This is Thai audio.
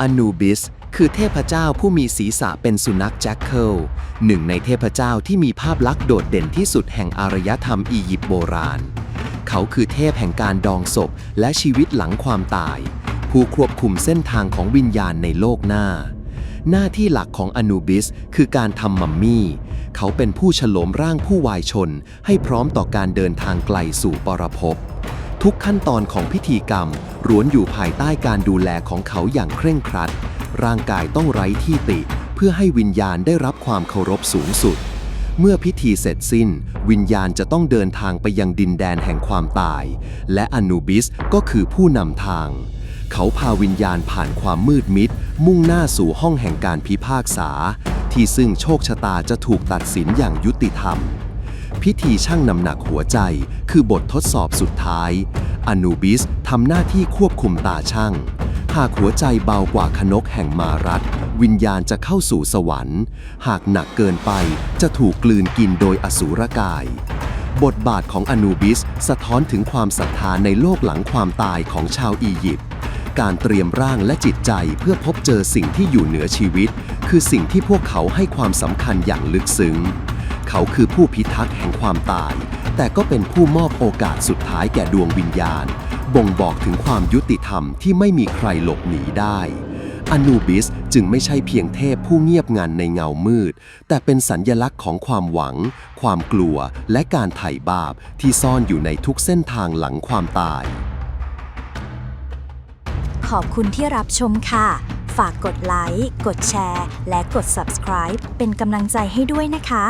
อนูบิสคือเทพเจ้าผู้มีศีรษะเป็นสุนัขแจ็คเกิลหนึ่งในเทพเจ้าที่มีภาพลักษณ์โดดเด่นที่สุดแห่งอารยธรรมอียิปต์โบราณ เขาคือเทพแห่งการดองศพและชีวิตหลังความตาย ผู้ควบคุมเส้นทางของวิญญาณในโลกหน้า หน้าที่หลักของอนูบิสคือการทำมัมมี่ เขาเป็นผู้ฉลมร่างผู้วายชน ให้พร้อมต่อการเดินทางไกลสู่ปรภพทุกขั้นตอนของพิธีกรรม ร้วนอยู่ภายใต้การดูแลของเขาอย่างเคร่งครัด ร่างกายต้องไร้ที่ติ เพื่อให้วิญญาณได้รับความเคารพสูงสุด เมื่อพิธีเสร็จสิ้น วิญญาณจะต้องเดินทางไปยังดินแดนแห่งความตาย และอนูบิสก็คือผู้นำทาง เขาพาวิญญาณผ่านความมืดมิด มุ่งหน้าสู่ห้องแห่งการพิพากษา ที่ซึ่งโชคชะตาจะถูกตัดสินอย่างยุติธรรม พิธีชั่งน้ำหนักหัวใจ คือบททดสอบสุดท้ายอนูบิสทำหน้าที่ควบคุมตาช่าง หากหัวใจเบากว่าขนกแห่งมารัตวิญญาณจะเข้าสู่สวรรค์ หากหนักเกินไปจะถูกกลืนกินโดยอสูรกาย บทบาทของอนูบิสสะท้อนถึงความศรัทธาในโลกหลังความตายของชาวอียิปต์การเตรียมร่างและจิตใจเพื่อพบเจอสิ่งที่อยู่เหนือชีวิต คือสิ่งที่พวกเขาให้ความสำคัญอย่างลึกซึ้ง เขาคือผู้พิทักษ์แห่งความตาย แต่ก็เป็นผู้มอบโอกาสสุดท้ายแก่ดวงวิญญาณ บ่งบอกถึงความยุติธรรมที่ไม่มีใครหลบหนีได้อนูบิสจึงไม่ใช่เพียงเทพผู้เงียบงันในเงามืด แต่เป็นสัญญลักษณ์ของความหวัง ความกลัว และการไถ่บาปที่ซ่อนอยู่ในทุกเส้นทางหลังความตาย ขอบคุณที่รับชมค่ะ ฝากกดไลค์ กดแชร์ และกด subscribe เป็นกำลังใจให้ด้วยนะคะ